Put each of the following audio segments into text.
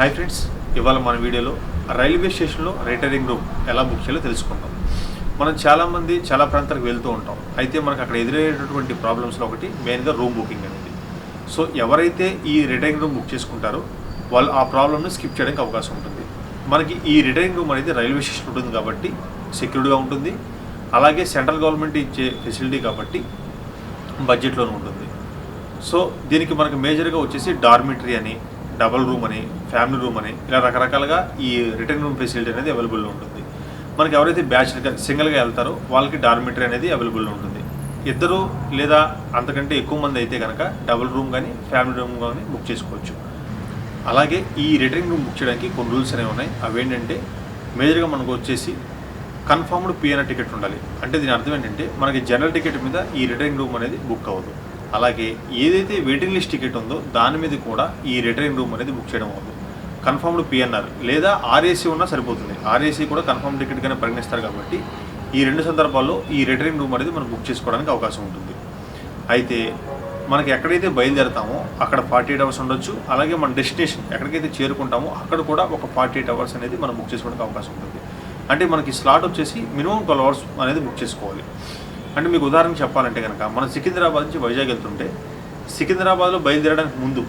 Hi friends ఇవాళ మన వీడియోలో రైల్వే స్టేషన్లో రిటైరింగ్ రూమ్ ఎలా బుక్ చేయాలో తెలుసుకుందాం. మనం చాలామంది చాలా ప్రాంతాలకు వెళ్తూ ఉంటాం. అయితే మనకు అక్కడ ఎదురయ్యేటటువంటి ప్రాబ్లమ్స్లో ఒకటి మెయిన్గా రూమ్ బుకింగ్ అనేది. సో ఎవరైతే ఈ రిటైరింగ్ రూమ్ బుక్ చేసుకుంటారో వాళ్ళు ఆ ప్రాబ్లమ్ని స్కిప్ చేయడానికి అవకాశం ఉంటుంది. మనకి ఈ రిటైరింగ్ రూమ్ అనేది రైల్వే స్టేషన్ ఉంటుంది కాబట్టి సెక్యూర్డ్గా ఉంటుంది. అలాగే సెంట్రల్ గవర్నమెంట్ ఇచ్చే ఫెసిలిటీ కాబట్టి బడ్జెట్లోనే ఉంటుంది. సో దీనికి మనకు మేజర్గా వచ్చేసి డార్మిటరీ అని డబల్ రూమ్ అని ఫ్యామిలీ రూమ్ అని ఇలా రకరకాలుగా ఈ రిటర్న్ రూమ్ ఫెసిలిటీ అనేది అవైలబుల్లో ఉంటుంది. మనకి ఎవరైతే బ్యాచ్గా సింగిల్గా వెళ్తారో వాళ్ళకి డార్మిటరీ అనేది అవైలబుల్లో ఉంటుంది. ఇద్దరు లేదా అంతకంటే ఎక్కువ మంది అయితే కనుక డబుల్ రూమ్ కానీ ఫ్యామిలీ రూమ్ కానీ బుక్ చేసుకోవచ్చు. అలాగే ఈ రిటర్నింగ్ రూమ్ బుక్ చేయడానికి కొన్ని రూల్స్ అనేవి ఉన్నాయి. అవేంటంటే మేజర్గా మనకు వచ్చేసి కన్ఫర్మ్డ్ పిఎన్ఆర్ టికెట్ ఉండాలి. అంటే దీని అర్థం ఏంటంటే మనకి జనరల్ టికెట్ మీద ఈ రిటర్నింగ్ రూమ్ అనేది బుక్ అవ్వదు. అలాగే ఏదైతే వెయిటింగ్ లిస్ట్ టికెట్ ఉందో దాని మీద కూడా ఈ రిటైన్ రూమ్ అనేది బుక్ చేయడం అవుతుంది కన్ఫర్మ్డ్ పిఎన్ఆర్ లేదా ఆర్ఏసీ ఉన్నా సరిపోతుంది. ఆర్ఏసీ కూడా కన్ఫర్మ్ టికెట్గానే పరిగణిస్తారు కాబట్టి ఈ రెండు సందర్భాల్లో ఈ రిటైన్ రూమ్ అనేది మనం బుక్ చేసుకోవడానికి అవకాశం ఉంటుంది. అయితే మనకి ఎక్కడైతే బయలుదేరతామో అక్కడ ఫార్టీ ఎయిట్ అవర్స్ ఉండొచ్చు. అలాగే మన డెస్టినేషన్ ఎక్కడికైతే చేరుకుంటామో అక్కడ కూడా ఒక ఫార్టీ ఎయిట్ అవర్స్ అనేది మనం బుక్ చేసుకోవడానికి అవకాశం ఉంటుంది. అంటే మనకి స్లాట్ వచ్చేసి మినిమం ట్వెల్వ్ అవర్స్ అనేది బుక్ చేసుకోవాలి. అంటే మీకు ఉదాహరణ చెప్పాలంటే కనుక మనం సికింద్రాబాద్ నుంచి వైజాగ్ వెళ్తుంటే సికింద్రాబాద్లో బయలుదేరడానికి ముందు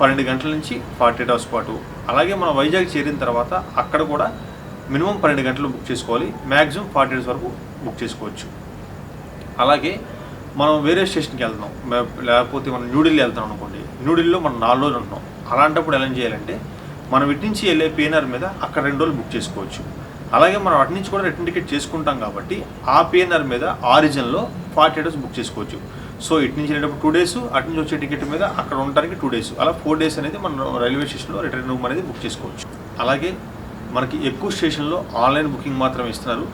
పన్నెండు గంటల నుంచి ఫార్టీ ఎయిట్ అవర్స్ పాటు అలాగే మనం వైజాగ్ చేరిన తర్వాత అక్కడ కూడా మినిమం పన్నెండు గంటలు బుక్ చేసుకోవాలి మ్యాక్సిమం ఫార్టీ ఎయిట్స్ వరకు బుక్ చేసుకోవచ్చు. అలాగే మనం వేరే స్టేషన్కి వెళ్తున్నాం లేకపోతే మనం న్యూఢిల్లీ వెళ్తాం అనుకోండి న్యూఢిల్లీలో మనం నాలుగు రోజులు ఉంటున్నాం. అలాంటప్పుడు ఎలా చేయాలంటే మనం ఇటు నుంచి వెళ్ళే పీఎన్ఆర్ మీద అక్కడ రెండు రోజులు బుక్ చేసుకోవచ్చు. అలాగే మనం అటు నుంచి కూడా రిటర్న్ టికెట్ చేసుకుంటాం కాబట్టి ఆ పిఎన్ఆర్ మీద ఆరిజిన్లో ఫార్టీ ఎయిట్ బుక్ చేసుకోవచ్చు. సో ఇటు నుంచి వెళ్ళేటప్పుడు టూ డేస్ అటు నుంచి వచ్చే టికెట్ మీద అక్కడ ఉండడానికి టూ డేస్ అలా ఫోర్ డేస్ అనేది మనం రైల్వే స్టేషన్లో రిటర్న్ రూమ్ అనేది బుక్ చేసుకోవచ్చు. అలాగే మనకి ఎక్కువ స్టేషన్లో ఆన్లైన్ బుకింగ్ మాత్రమే ఇస్తున్నారు.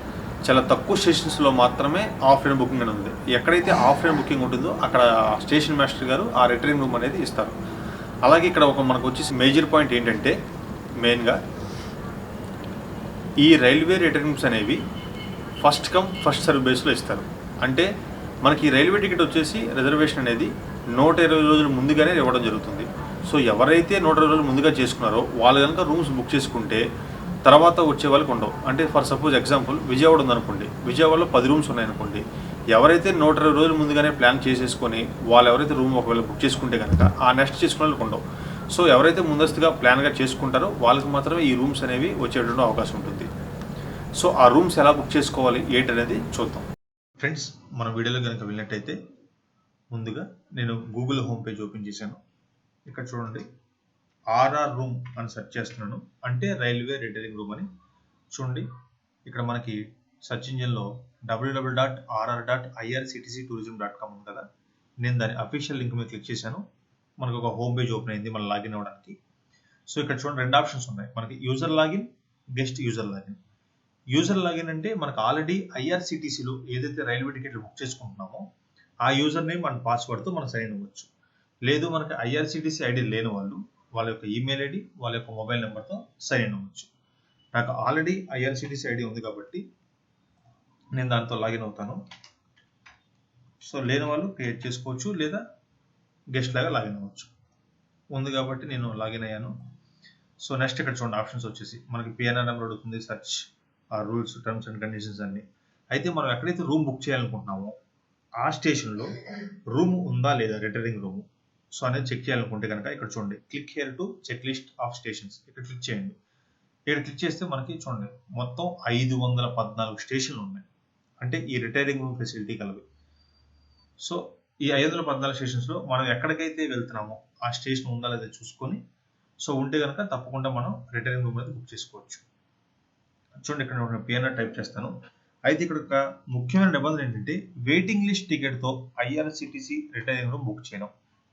చాలా తక్కువ స్టేషన్స్లో మాత్రమే ఆఫ్లైన్ బుకింగ్ అని ఉంది. ఎక్కడైతే ఆఫ్లైన్ బుకింగ్ ఉంటుందో అక్కడ స్టేషన్ మాస్టర్ గారు ఆ రిటర్నింగ్ రూమ్ అనేది ఇస్తారు. అలాగే ఇక్కడ ఒక మనకు వచ్చేసి మేజర్ పాయింట్ ఏంటంటే మెయిన్గా ఈ రైల్వే రిటర్న్స్ అనేవి ఫస్ట్ కమ్ ఫస్ట్ సర్వ్ బేస్లో ఇస్తారు. అంటే మనకి రైల్వే టికెట్ వచ్చేసి రిజర్వేషన్ అనేది నూట ఇరవై రోజులు ముందుగానే ఇవ్వడం జరుగుతుంది. సో ఎవరైతే నూట ఇరవై రోజులు ముందుగా చేసుకున్నారో వాళ్ళు కనుక రూమ్స్ బుక్ చేసుకుంటే తర్వాత వచ్చే వాళ్ళకి ఉండవు. అంటే ఫర్ సపోజ్ ఎగ్జాంపుల్ విజయవాడ ఉందనుకోండి. విజయవాడలో పది రూమ్స్ ఉన్నాయనుకోండి. ఎవరైతే నూట ఇరవై రోజులు ముందుగానే ప్లాన్ చేసేసుకొని వాళ్ళు ఎవరైతే రూమ్ ఒకవేళ బుక్ చేసుకుంటే కనుక ఆ నెక్స్ట్ చేసుకునే వాళ్ళకి ఉండవు. సో ఎవరైతే ముందస్తుగా ప్లాన్గా చేసుకుంటారో వాళ్ళకి మాత్రమే ఈ రూమ్స్ అనేవి వచ్చేటువంటి అవకాశం ఉంటుంది. సో ఆ రూమ్స్ ఎలా బుక్ చేసుకోవాలి ఏంటి అనేది చూద్దాం. ఫ్రెండ్స్ మన వీడియోలో కనుక వెళ్ళినట్టయితే ముందుగా నేను గూగుల్ హోమ్ పేజ్ ఓపెన్ చేశాను. ఇక్కడ చూడండి ఆర్ఆర్ రూమ్ అని సెర్చ్ చేస్తున్నాను. అంటే రైల్వే రిటైరింగ్ రూమ్ అని. చూడండి ఇక్కడ మనకి search ఇంజిన్లో WW dot RR dot IRCTC tourism dot com ఉంది కదా. నేను దాని అఫీషియల్ లింక్ మీద క్లిక్ చేశాను. మనకు ఒక హోమ్ పేజ్ ఓపెన్ అయింది మనం లాగిన్ అవ్వడానికి. సో ఇక్కడ చూడండి రెండు ఆప్షన్స్ ఉన్నాయి. మనకి user login guest user login user login అంటే మనకు ఆల్రెడీ ఐఆర్సిటీసీలో ఏదైతే రైల్వే టికెట్లు బుక్ చేసుకుంటున్నామో ఆ యూజర్ నేమ్ అండ్ పాస్వర్డ్తో మనం సైన్ అవ్వచ్చు. లేదు మనకి ఐఆర్సిటీసీ ఐడి లేని వాళ్ళు వాళ్ళ యొక్క ఈమెయిల్ ఐడి వాళ్ళ యొక్క మొబైల్ నెంబర్తో సైన్ అవ్వచ్చు. నాకు ఆల్రెడీ ఐఆర్సిటీసీ ఐడి ఉంది కాబట్టి నేను దాంతో లాగిన్ అవుతాను. సో లేని వాళ్ళు క్రియేట్ చేసుకోవచ్చు లేదా గెస్ట్ లాగా లాగిన్ అవ్వచ్చు. ఉంది కాబట్టి నేను లాగిన్ అయ్యాను. సో నెక్స్ట్ ఇక్కడ చూడండి ఆప్షన్స్ వచ్చేసి మనకి పిఎన్ఆర్ నెంబర్ అడుగుతుంది సర్చ్ ఆ రూల్స్ టర్మ్స్ అండ్ కండిషన్స్ అన్ని. అయితే మనం ఎక్కడైతే రూమ్ బుక్ చేయాలనుకుంటున్నామో ఆ స్టేషన్లో రూమ్ ఉందా లేదా? Retiring room. సో అనేది చెక్ చేయాలనుకుంటే కనుక ఇక్కడ చూడండి. Click here to check list of stations. ఇక్కడ క్లిక్ చేయండి. ఇక్కడ క్లిక్ చేస్తే మనకి చూడండి మొత్తం ఐదు వందల పద్నాలుగు స్టేషన్లు ఉన్నాయి. అంటే ఈ రిటైరింగ్ రూమ్ ఫెసిలిటీ కలవి. సో ఈ ఐదు వందల పద్నాలుగు స్టేషన్స్లో మనం ఎక్కడికైతే వెళ్తున్నామో ఆ స్టేషన్ ఉందా లేదా చూసుకొని సో ఉంటే కనుక తప్పకుండా మనం రిటైరింగ్ రూమ్ అనేది బుక్ చేసుకోవచ్చు. చూడండి ఇక్కడ నేను పిఎన్ఆర్ టైప్ చేస్తాను. అయితే ఇక్కడ ఒక ముఖ్యమైన నిబంధన ఏంటంటే వెయిటింగ్ లిస్ట్ టికెట్తో ఐఆర్సిటీసీ రిటైరింగ్ రూమ్ బుక్ చేయడం.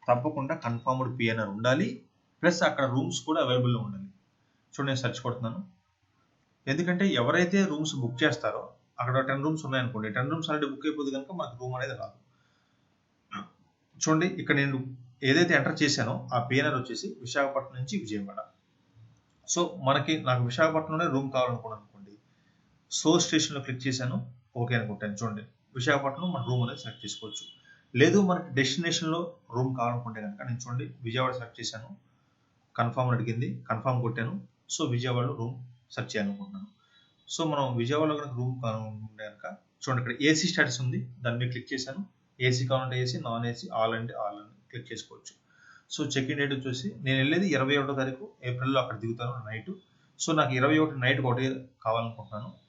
తప్పకుండా కన్ఫర్మ్డ్ పిఎన్ఆర్ ఉండాలి. ప్లస్ అక్కడ రూమ్స్ కూడా అవైలబుల్లో ఉండాలి. చూడండి నేను సెర్చ్ కొడుతున్నాను. ఎందుకంటే ఎవరైతే రూమ్స్ బుక్ చేస్తారో అక్కడ టెన్ రూమ్స్ ఉన్నాయనుకోండి టెన్ రూమ్స్ అనేది బుక్ అయిపోతే కనుక మనకు రూమ్ అనేది రాదు. చూడండి ఇక్కడ నేను ఏదైతే ఎంటర్ చేశానో ఆ పిఎన్ఆర్ వచ్చేసి విశాఖపట్నం నుంచి విజయవాడ. సో మనకి నాకు విశాఖపట్నంలోనే రూమ్ కావాలనుకున్నాను. సో స్టేషన్లో క్లిక్ చేశాను. ఓకే అనుకుంటాను. చూడండి. విశాఖపట్నం మన రూమ్ అనేది సెలెక్ట్ చేసుకోవచ్చు. లేదు మనకి డెస్టినేషన్లో రూమ్ కావాలనుకుంటే కనుక నేను చూడండి విజయవాడ సెలెక్ట్ చేశాను. కన్ఫామ్ అడిగింది. కన్ఫామ్ కొట్టాను. సో విజయవాడలో రూమ్ సెర్చ్ చేయాలనుకుంటున్నాను. సో మనం విజయవాడలో కనుక రూమ్ కావాలనుకుంటే కనుక చూడండి ఇక్కడ ఏసీ స్టాటస్ ఉంది. దాని మీద క్లిక్ చేశాను. ఏసీ కావాలంటే ఏసీ నాన్ ఏసీ ఆల్ అంటే ఆల్ అని క్లిక్ చేసుకోవచ్చు. సో చెక్ ఇన్ డేట్ వచ్చేసి నేను వెళ్ళేది ఇరవై ఒకటో తారీఖు. ఏప్రిల్లో అక్కడ దిగుతాను నైట్ సో నాకు ఇరవై ఒకటి నైట్ ఒకటి కావాలనుకుంటున్నాను.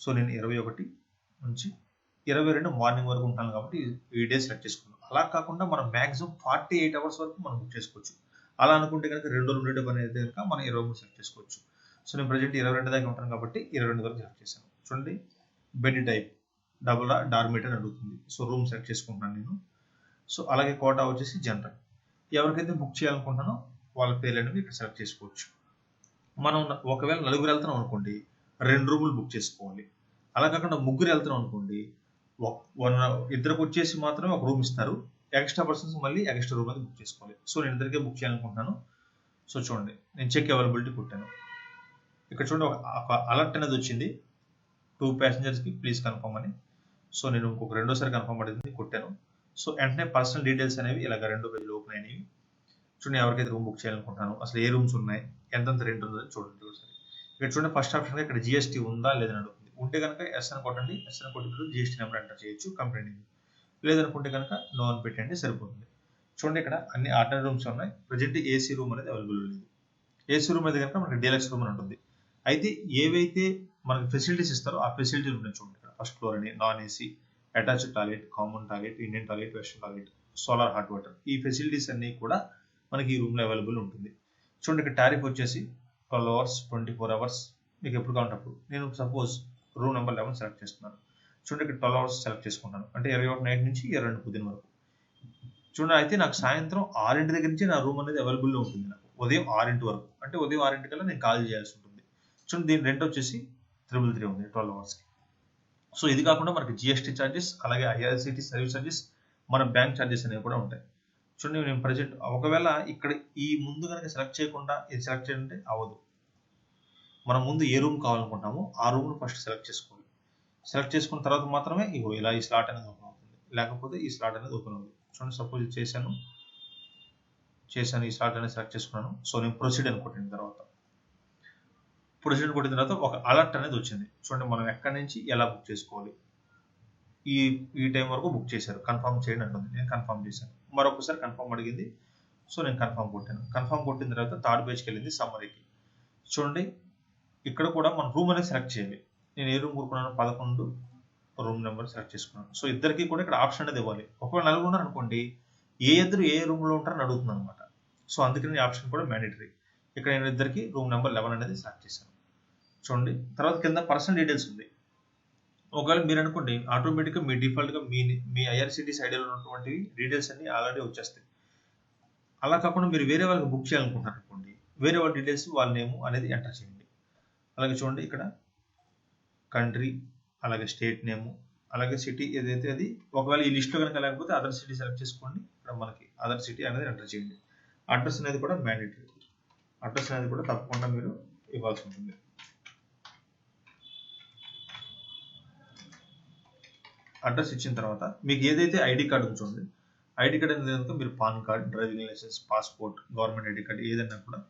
సో నేను ఇరవై ఒకటి నుంచి ఇరవై రెండు మార్నింగ్ వరకు ఉంటాను కాబట్టి ఈ డే సెలెక్ట్ చేసుకున్నాను. అలా కాకుండా మనం మ్యాక్సిమం ఫార్టీ ఎయిట్ అవర్స్ వరకు మనం బుక్ చేసుకోవచ్చు. అలా అనుకుంటే కనుక రెండు రోజులు రెండు పని అయితే కనుక మనం ఇరవై మూడు సెలెక్ట్ చేసుకోవచ్చు. సో నేను ప్రజెంట్ ఇరవై రెండు దాకా ఉంటాను కాబట్టి ఇరవై రెండు వరకు సెలెక్ట్ చేశాను. చూడండి బెడ్ టైప్ డబుల్ డార్మీటర్ అడుగుతుంది. సో రూమ్ సెలెక్ట్ చేసుకుంటున్నాను నేను. సో అలాగే కోటా వచ్చేసి జనరల్. ఎవరికైతే బుక్ చేయాలనుకుంటున్నానో వాళ్ళ పేర్లు అనేవి ఇక్కడ సెలెక్ట్ చేసుకోవచ్చు. మనం ఒకవేళ నలుగురు వెళ్తున్నాం అనుకోండి రెండు రూములు బుక్ చేసుకోవాలి. అలా కాకుండా ముగ్గురు వెళ్తున్నాం అనుకోండి వన్ ఇద్దరికి వచ్చేసి మాత్రమే ఒక రూమ్ ఇస్తారు. ఎక్స్ట్రా పర్సన్స్ మళ్ళీ ఎక్స్ట్రా రూమ్ అనేది బుక్ చేసుకోవాలి. సో నేను ఇద్దరికే బుక్ చేయాలనుకుంటున్నాను. సో చూడండి నేను చెక్ అవైలబిలిటీ కొట్టాను. ఇక్కడ చూడండి ఒక అలర్ట్ అనేది వచ్చింది. టూ ప్యాసింజర్స్కి ప్లీజ్ కన్ఫర్మ్ అని. సో నేను ఇంకొక రెండోసారి కన్ఫర్మ్ పడింది కొట్టాను. సో వెంటనే పర్సనల్ డీటెయిల్స్ అనేవి ఇలాగ రెండో పేజీలు ఓపెన్ అయినవి చూడండి ఎవరికైతే రూమ్ బుక్ చేయాలనుకుంటున్నాను అసలు ఏ రూమ్స్ ఉన్నాయి ఎంతెంత రెంట్ ఉందో చూడండి ఒకసారి. ఇక్కడ చూడండి ఫస్ట్ ఆప్షన్ ఇక్కడ జిఎస్టీ ఉందా లేదని అడుగుతుంది. ఉంటే కనుక ఎస్ అని కొట్టండి. ఎస్ అని కొట్టినప్పుడు జిఎస్టీ నెంబర్ ఎంటర్ చేయొచ్చు కంప్లైంట్ లేదనుకుంటే కనుక నో అని పెట్టండి సరిపోతుంది. చూడండి ఇక్కడ అన్ని ఆర్డినరీ రూమ్స్ ఉన్నాయి. ప్రజెంట్ ఏసీ రూమ్ అనేది అవైలబుల్ లేదు. ఏసీ రూమ్ అయితే కనుక మనకి డీలక్స్ రూమ్ అని ఉంటుంది. అయితే ఏవైతే మనకి ఫెసిలిటీస్ ఇస్తారో ఆ ఫెసిలిటీస్ ఉంటాయి చూడండి ఇక్కడ. ఫస్ట్ ఫ్లోర్ అని non AC attached toilet common toilet Indian toilet western toilet solar hot water ఈ ఫెసిలిటీస్ అన్నీ కూడా మనకి ఈ రూమ్లో అవైలబుల్ ఉంటుంది. చూడండి ఇక్కడ టారిఫ్ వచ్చేసి twelve hours twenty four hours మీకు ఎప్పుడు కావాలంటప్పుడు నేను suppose room number eleven select చేస్తున్నాను. చూడండి ఇక్కడ ట్వెల్వ్ అవర్స్ సెలెక్ట్ చేసుకుంటాను. అంటే ఇరవై ఒకటి నైట్ నుంచి ఇరవై రెండు పొద్దున వరకు. చూడండి అయితే నాకు సాయంత్రం ఆరింటి దగ్గర నుంచి నా రూమ్ అనేది అవైలబుల్లో ఉంటుంది నాకు. ఉదయం ఆరింటి వరకు. అంటే ఉదయం ఆరింటి కల్లా నేను కాల్ చేయాల్సి ఉంటుంది. చూడండి దీని రెంట్ వచ్చేసి త్రిబుల్ త్రీ ఉంది ట్వెల్వ్ అవర్స్కి సో ఇది కాకుండా మనకి జిఎస్టీ ఛార్జెస్ అలాగే ఐఆర్సిటీ సర్వీస్ ఛార్జెస్ మన బ్యాంక్ ఛార్జెస్ అనేవి కూడా ఉంటాయి. చూడండి నేను ప్రజెంట్ ఒకవేళ ఇక్కడ ఈ ముందు కనుక సెలెక్ట్ చేయకుండా ఇది సెలెక్ట్ చేయాలంటే అవ్వదు. మనం ముందు ఏ రూమ్ కావాలనుకుంటామో ఆ రూమ్ను ఫస్ట్ సెలెక్ట్ చేసుకోవాలి. సెలెక్ట్ చేసుకున్న తర్వాత మాత్రమే ఇగో ఇలా ఈ స్లాట్ అనేది ఓపెన్ అవుతుంది. లేకపోతే ఈ స్లాట్ అనేది ఓపెన్ అవుతుంది చూడండి సపోజ్ చేశాను. చేశాను ఈ స్లాట్ అనేది సెలెక్ట్ చేసుకున్నాను. సో నేను ప్రొసీడ్ అని కొట్టిన తర్వాత. ప్రొసీడ్ కొట్టిన తర్వాత ఒక అలర్ట్ అనేది వచ్చింది. చూడండి మనం ఎక్కడి నుంచి ఎలా బుక్ చేసుకోవాలి? ఈ ఈ టైం వరకు బుక్ చేశారు. కన్ఫర్మ్ చేయండి అంటుంది. నేను కన్ఫర్మ్ చేశాను. మరొకసారి కన్ఫర్మ్ అడిగింది. సో నేను కన్ఫర్మ్ కొట్టాను. కన్ఫర్మ్ కొట్టిన తర్వాత థర్డ్ పేజ్కి వెళ్ళింది సమ్మరీకి చూడండి ఇక్కడ కూడా మనం రూమ్ అనేది సెలెక్ట్ చేయాలి నేను ఏ రూమ్ కోరుకున్నాను పదకొండు రూమ్ నెంబర్ సెలెక్ట్ చేసుకున్నాను. సో ఇద్దరికి కూడా ఇక్కడ ఆప్షన్ అనేది ఇవ్వాలి. ఒకవేళ నలుగురు ఉన్నారు అనుకోండి ఏ ఇద్దరు ఏ రూమ్లో ఉంటారని అడుగుతుంది అనమాట సో అందుకని ఆప్షన్ కూడా మ్యాండేటరీ ఇక్కడ నేను ఇద్దరికి రూమ్ నెంబర్ లెవెన్ అనేది సెలెక్ట్ చేశాను. చూడండి తర్వాత కింద పర్సనల్ డీటెయిల్స్ ఉంది. ఒకవేళ మీరు అనుకోండి ఆటోమేటిక్గా మీ డిఫాల్ట్గా మీ మీ ఐఆర్సిటీ సైడ్లో ఉన్నటువంటి డీటెయిల్స్ అన్ని ఆల్రెడీ వచ్చేస్తాయి. అలా కాకుండా మీరు వేరే వాళ్ళకి బుక్ చేయాలనుకుంటున్నారు అనుకోండి వేరే వాళ్ళ డీటెయిల్స్ వాళ్ళ నేమ్ అనేది ఎంటర్ చేయండి. అలాగే చూడండి ఇక్కడ కంట్రీ అలాగే స్టేట్ నేము అలాగే సిటీ ఏదైతే అది ఒకవేళ ఈ లిస్ట్లో కనుక లేకపోతే అదర్ సిటీ సెలెక్ట్ చేసుకోండి. ఇక్కడ మనకి అదర్ సిటీ అనేది ఎంటర్ చేయండి. అడ్రస్ అనేది కూడా మ్యాండేటరీ అడ్రస్ అనేది కూడా తప్పకుండా మీరు ఇవ్వాల్సి ఉంటుంది. అడ్రస్ ఇచ్చిన తర్వాత మీకు ఏదైతే ఐడి కార్డు ఉంచుంది ఐడి కార్డ్ అనేది కనుక మీరు PAN card driving licence passport government ID card ఏదైనా కూడా.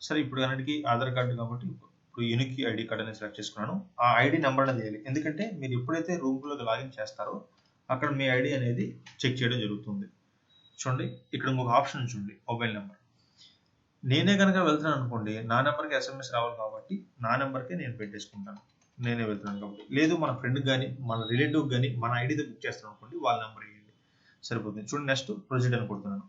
సరే ఇప్పుడు అన్నిటికీ ఆధార్ కార్డు కాబట్టి ఇప్పుడు యూనిక్ ఐడి కార్డ్ అనేది సెలెక్ట్ చేసుకున్నాను. ఆ ఐడి నెంబర్ అనేది వేయాలి. ఎందుకంటే మీరు ఎప్పుడైతే రూమ్లోకి లాగిన్ చేస్తారో అక్కడ మీ ఐడి అనేది చెక్ చేయడం జరుగుతుంది. చూడండి ఇక్కడ ఇంకొక ఆప్షన్ చూడండి మొబైల్ నెంబర్. నేనే కనుక వెళ్తున్నాను అనుకోండి నా నెంబర్కి ఎస్ఎంఎస్ రావాలి కాబట్టి నా నెంబర్కే నేను పెట్టేసుకుంటాను. నేనే వెళ్తున్నాను కాబట్టి. లేదు మన ఫ్రెండ్ కానీ మన రిలేటివ్ కానీ మన ఐడితో బుక్ చేస్తాను అనుకోండి వాళ్ళ నెంబర్ ఇవ్వండి సరిపోతుంది. చూడండి నెక్స్ట్ ప్రొసీడ్ అని కొడుతున్నాను.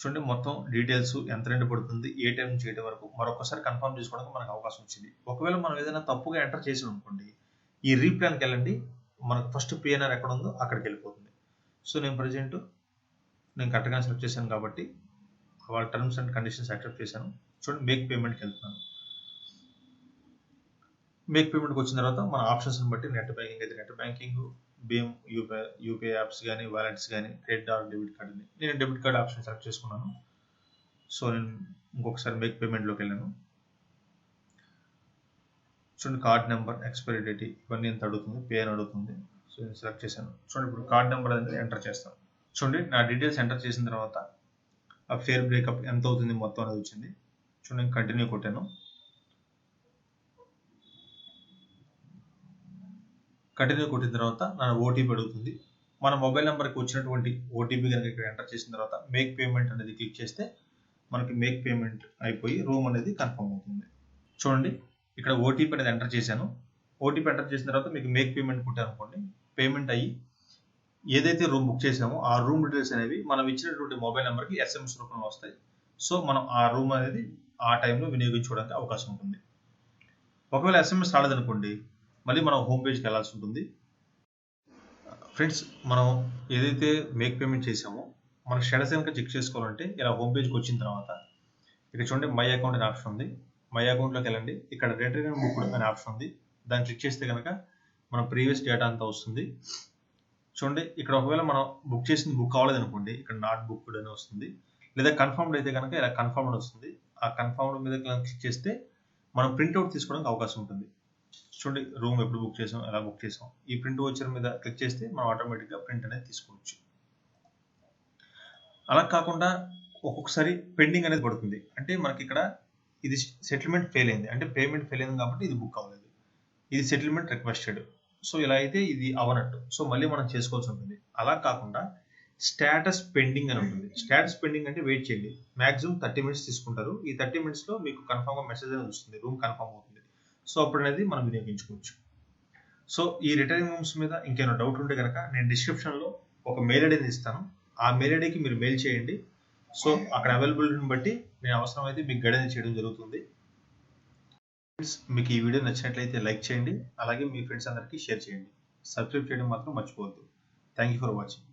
చూడండి మొత్తం డీటెయిల్స్ ఎంత రెండు పడుతుంది ఏ టైం నుంచి ఏ టైం వరకు. మరొకసారి కన్ఫర్మ్ చేసుకోవడానికి మనకు అవకాశం వచ్చింది. ఒకవేళ మనం ఏదైనా తప్పుగా ఎంటర్ చేసాం అనుకోండి ఈ రీప్లాన్కి వెళ్ళండి. మనకు ఫస్ట్ పిఎన్ఆర్ ఎక్కడ ఉందో అక్కడికి వెళ్ళిపోతుంది. సో నేను ప్రజెంట్ నేను కరెక్ట్గా సెలెక్ట్ చేశాను కాబట్టి వాళ్ళ టర్మ్స్ అండ్ కండిషన్స్ యాక్సెప్ట్ చేశాను. చూడండి మేక్ పేమెంట్కి వెళ్తున్నాను. మేక్ పేమెంట్కి వచ్చిన తర్వాత మన ఆప్షన్స్ని బట్టి నెట్ బ్యాంకింగ్ అయితే నెట్ బ్యాంకింగ్ భీమ్ యూపీఐ యూపీఐ యాప్స్ కానీ వాలెట్స్ కానీ క్రెడిట్ ఆర్ డెబిట్ కార్డ్ అని నేను డెబిట్ కార్డ్ ఆప్షన్ సెలెక్ట్ చేసుకున్నాను. సో నేను ఇంకొకసారి మేక్ పేమెంట్లోకి వెళ్ళాను. చూడండి కార్డ్ నెంబర్ ఎక్స్పైరీ డేట్ ఇవన్నీ ఎంత అడుగుతుంది? పే అని అడుగుతుంది. సో నేను సెలెక్ట్ చేశాను. చూడండి ఇప్పుడు కార్డ్ నెంబర్ అనేది ఎంటర్ చేస్తాను. చూడండి నా డీటెయిల్స్ ఎంటర్ చేసిన తర్వాత ఆ ఫేర్ బ్రేకప్ ఎంత అవుతుంది మొత్తం అనేది వచ్చింది. చూడండి కంటిన్యూ కొట్టాను. కంటిన్యూ కొట్టిన తర్వాత నా ఓటీపీ అడుగుతుంది మన మొబైల్ నెంబర్కి వచ్చినటువంటి ఓటీపీ కనుక ఇక్కడ ఎంటర్ చేసిన తర్వాత మేక్ పేమెంట్ అనేది క్లిక్ చేస్తే మనకి మేక్ పేమెంట్ అయిపోయి రూమ్ అనేది కన్ఫర్మ్ అవుతుంది. చూడండి ఇక్కడ ఓటీపీ అనేది ఎంటర్ చేశాను. ఓటీపీ ఎంటర్ చేసిన తర్వాత మీకు మేక్ పేమెంట్ కొట్టాను అనుకోండి పేమెంట్ అయ్యి ఏదైతే రూమ్ బుక్ చేసామో ఆ రూమ్ డీటెయిల్స్ అనేవి మనం ఇచ్చినటువంటి మొబైల్ నెంబర్కి ఎస్ఎంఎస్ రూపంలో వస్తాయి. సో మనం ఆ రూమ్ అనేది ఆ టైంలో వినియోగించుకోవడానికి అవకాశం ఉంటుంది. ఒకవేళ ఎస్ఎంఎస్ రాలేదనుకోండి మళ్ళీ మనం హోమ్ పేజ్కి వెళ్ళాల్సి ఉంటుంది. ఫ్రెండ్స్ మనం ఏదైతే మేక్ పేమెంట్ చేసామో మన స్టేటస్ కనుక చెక్ చేసుకోవాలంటే ఇలా హోమ్ పేజ్కి వచ్చిన తర్వాత ఇక్కడ చూడండి మై అకౌంట్ అనే ఆప్షన్ ఉంది. మై అకౌంట్లోకి వెళ్ళండి. ఇక్కడ రిటర్న్ బుక్ అనే ఆప్షన్ ఉంది. దాన్ని క్లిక్ చేస్తే కనుక మన ప్రీవియస్ డేటా అంతా వస్తుంది. చూడండి ఇక్కడ ఒకవేళ మనం బుక్ చేసింది బుక్ కావలేదు అనుకోండి ఇక్కడ నాట్ బుక్డ్ అని వస్తుంది. లేదా కన్ఫర్మ్డ్ అయితే కనుక ఇలా కన్ఫర్మ్డ్ వస్తుంది. ఆ కన్ఫర్మ్డ్ మీద క్లిక్ చేస్తే మనం ప్రింట్అవుట్ తీసుకోవడానికి అవకాశం ఉంటుంది. చూడండి రూమ్ ఎప్పుడు బుక్ చేసాం ఎలా బుక్ చేసాం. ఈ ప్రింట్ ఓచర్ మీద క్లిక్ చేస్తే మనం ఆటోమేటిక్గా ప్రింట్ అనేది తీసుకోవచ్చు. అలా కాకుండా ఒక్కొక్కసారి పెండింగ్ అనేది పడుతుంది. అంటే మనకి ఇక్కడ ఇది సెటిల్మెంట్ ఫెయిల్ అయింది. అంటే పేమెంట్ ఫెయిల్ అయింది కాబట్టి ఇది బుక్ అవ్వలేదు. ఇది సెటిల్మెంట్ రిక్వెస్టెడ్ సో ఇలా అయితే ఇది అవనట్టు సో మళ్ళీ మనం చేసుకోవాల్సి ఉంటుంది. అలా కాకుండా స్టేటస్ పెండింగ్ అని ఉంటుంది. స్టేటస్ పెండింగ్ అంటే వెయిట్ చేయండి. మాక్సిమం థర్టీ మినిట్స్ తీసుకుంటారు. ఈ థర్టీ మినిట్స్లో మీకు కన్ఫామ్గా మెసేజ్ అనేది వస్తుంది. రూమ్ కన్ఫర్మ్ అవుతుంది. సో అప్పుడు అనేది మనం వినియోగించుకోవచ్చు. సో ఈ రిటర్నింగ్ హోమ్స్ మీద ఇంకేమైనా డౌట్ ఉంటే కనుక నేను డిస్క్రిప్షన్లో ఒక మెయిల్ ఐడిని ఇస్తాను. ఆ మెయిల్ ఐడికి మీరు మెయిల్ చేయండి. సో అక్కడ అవైలబిలిటీని బట్టి నేను అవసరమైతే మీకు గైడెన్స్ చేయడం జరుగుతుంది. మీకు ఈ వీడియో నచ్చినట్లయితే లైక్ చేయండి. అలాగే మీ ఫ్రెండ్స్ అందరికీ షేర్ చేయండి. సబ్స్క్రైబ్ చేయడం మాత్రం మర్చిపోవద్దు. Thank you for watching.